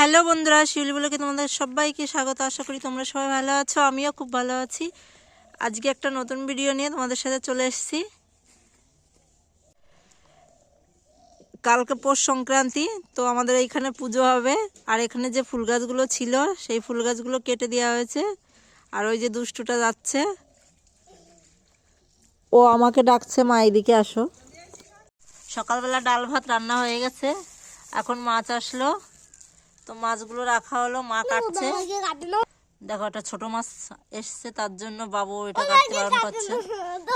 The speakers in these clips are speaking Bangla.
হ্যালো বন্ধুরা, শিউলি বলে তোমাদের সবাইকে স্বাগত। আশা করি তোমরা সবাই ভালো আছো, আমিও খুব ভালো আছি। আজকে একটা নতুন ভিডিও নিয়ে তোমাদের সাথে চলে এসেছি। কালকে পৌষ সংক্রান্তি, তো আমাদের এইখানে পুজো হবে। আর এখানে যে ফুল গাছগুলো ছিল, সেই ফুল গাছগুলো কেটে দেওয়া হয়েছে। আর ওই যে দুষ্টুটা যাচ্ছে। ও আমাকে ডাকছে, মা, এদিকে আসো। সকালবেলা ডাল ভাত রান্না হয়ে গেছে। এখন মাছ আসলো। তো মাছগুলো রাখা হলো মা কাটছে। দেখো একটা ছোট মাছ এসছে তার জন্য বাবু এটা কাটতে বারণ করছে।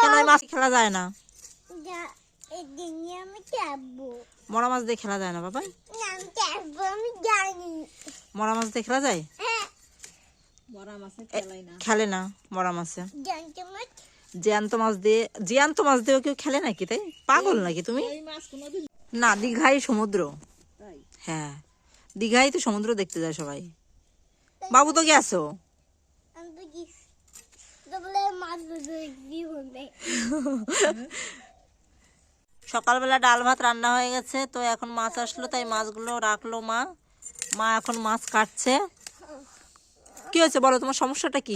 কেন মাছ খেলা যায় না। মরা মাছ দিয়ে খেলা যায় না বাবাই। আমি যাব আমি জানি। মরা মাছ দিয়ে খেলা যায়? হ্যাঁ। খেলে না মরা মাছ। জ্যান্ত মাছ। দিয়ে জ্যান্ত মাছ দিয়েও কেউ খেলে নাকি তাই? পাগল নাকি তুমি? না দীঘাই সমুদ্র। হ্যাঁ। দীঘাই তো সমুদ্র দেখতে যায় সবাই। বাবু তো গেছো সকালবেলা ডাল ভাত রান্না হয়ে গেছে তো এখন মাছ আসলো তাই মাছগুলো রাখল মা। মা এখন মাছ কাটছে। কি হয়েছে বলো তোমার সমস্যাটা কি?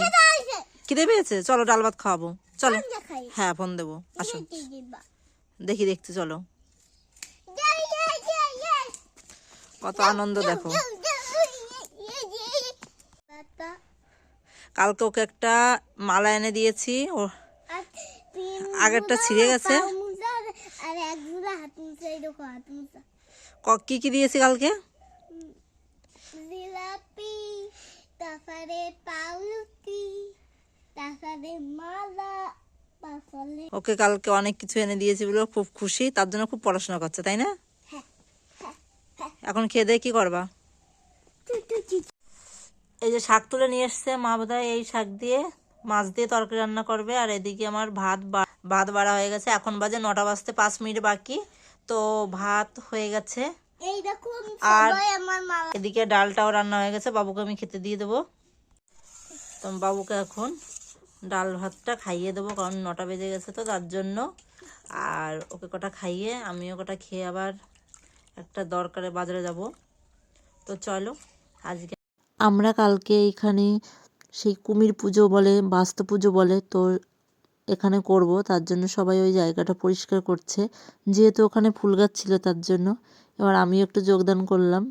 খিদে পেয়েছে। চলো ডাল ভাত খাওয়াবো। চলো। হ্যাঁ ফোন দেবো। আসো দেখি দেখতে চলো। কত আনন্দ দেখো। কালকে ওকে একটা মালা এনে দিয়েছি ও আগেরটা ছিঁড়ে গেছে। ক- কি দিয়েছি কালকে? ওকে কালকে অনেক কিছু এনে দিয়েছি বলে খুব খুশি তার জন্য খুব পড়াশোনা করছে তাই না? এখন খেয়ে দিয়ে কি করবা? এই যে শাক তুলে নিয়ে এসছে মা বোধহয় এই শাক দিয়ে মাছ দিয়ে তরকারি রান্না করবে। আর এদিকে আমার ভাত ভাত বাড়া হয়ে গেছে। এখন বাজে নটা বাজতে পাঁচ মিনিট বাকি। তো ভাত হয়ে গেছে। আর- এদিকে ডালটাও রান্না হয়ে গেছে। বাবুকে আমি খেতে দিয়ে দেবো। তো বাবুকে এখন ডাল ভাতটা খাইয়ে দেবো কারণ নটা বেজে গেছে তো তার জন্য। আর ওকে কটা খাইয়ে আমিও কটা খেয়ে আবার একটা দরকারে বাজারে যাব। তো চলো, আজকে আমরা কালকে এখানে সেই কুমির পুজো বলে, বাস্তু পুজো বলে তো এখানে করব। তার জন্য সবাই ওই জায়গাটা পরিষ্কার করছে। যেহেতু ওখানে ফুল গাছ ছিল তার জন্য, এবার আমিও একটু যোগদান করলাম।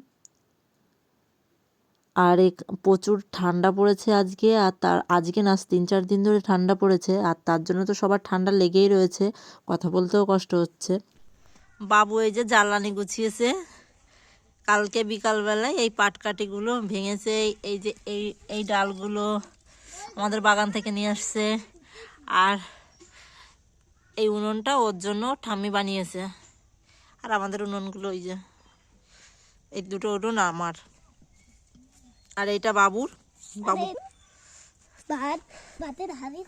আর এক, প্রচুর ঠান্ডা পড়েছে আজকে, আর তার, আজকে না তিন চার দিন ধরে ঠান্ডা পড়েছে, আর তার জন্য তো সবার ঠান্ডা লেগেই রয়েছে। কথা বলতেও কষ্ট হচ্ছে। বাবু এই যে জ্বালানি গুছিয়েছে। কালকে বিকালবেলায় এই পাটকাঠিগুলো ভেঙেছে এই- যে এই এই ডালগুলো আমাদের বাগান থেকে নিয়ে আসছে। আর এই উনুনটা ওর জন্য ঠাম্মি বানিয়েছে। আর আমাদের উনুনগুলো ওই যে এই দুটো উনুন আমার। আর এইটা বাবুর। বাবু ভাত ভাতের হাড়ি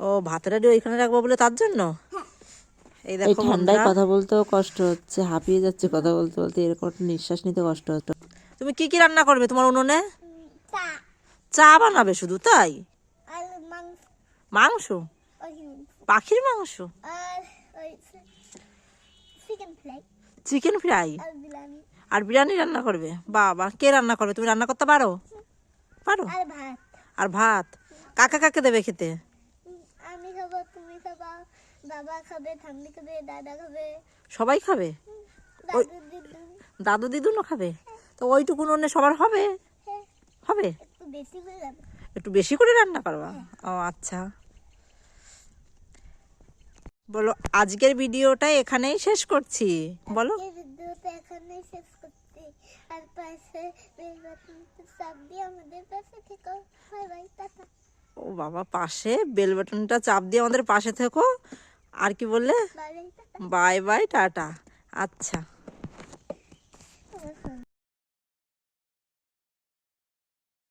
ও ভাতের ওইখানে রাখব বলে তার জন্য? এই দেখো ঠান্ডায় বন্ধুরা, কথা বলতেও কষ্ট হচ্ছে হাঁপিয়ে যাচ্ছে কথা বলতে বলতে এরকম একটা নিঃশ্বাস নিতে কষ্ট হচ্ছে তুমি কি কি রান্না করবে তোমার উনুনে? চা। চা বানাবে শুধু তাই? মাংস। মাংস? পাখির মাংস? চিকেন ফ্রাই আর বিরিয়ানি। রান্না করবে? বাবা কে রান্না করবে? তুমি রান্না করতে পারো? পারো? আর ভাত। আর ভাত? কাকা কাকে দেবে খেতে উম, আমি খাব তুমি খাবা বাবা খাবে ঠান্ডি খাবে দাদা খাবে। সবাই খাবে? দাদু দিদু। দাদু দিদুনও খাবে? তো ওইটুকু উনুনে সবার হবে? হ্যাঁ। হবে? একটু বেশি করে একটু বেশি করে রান্না করবা? ও আচ্ছা। বলো আজকের ভিডিওটা এখানেই শেষ করছি। বলো। এখানেই শেষ করছি। আর পাশে চাপ দিয়ে আমাদের পাশে থেকো। By bye tata. ও বাবা পাশে বেল বাটনটা চাপ দিয়ে আমাদের পাশে থেকো। আর কি বললে? Bye bye tata. আচ্ছা।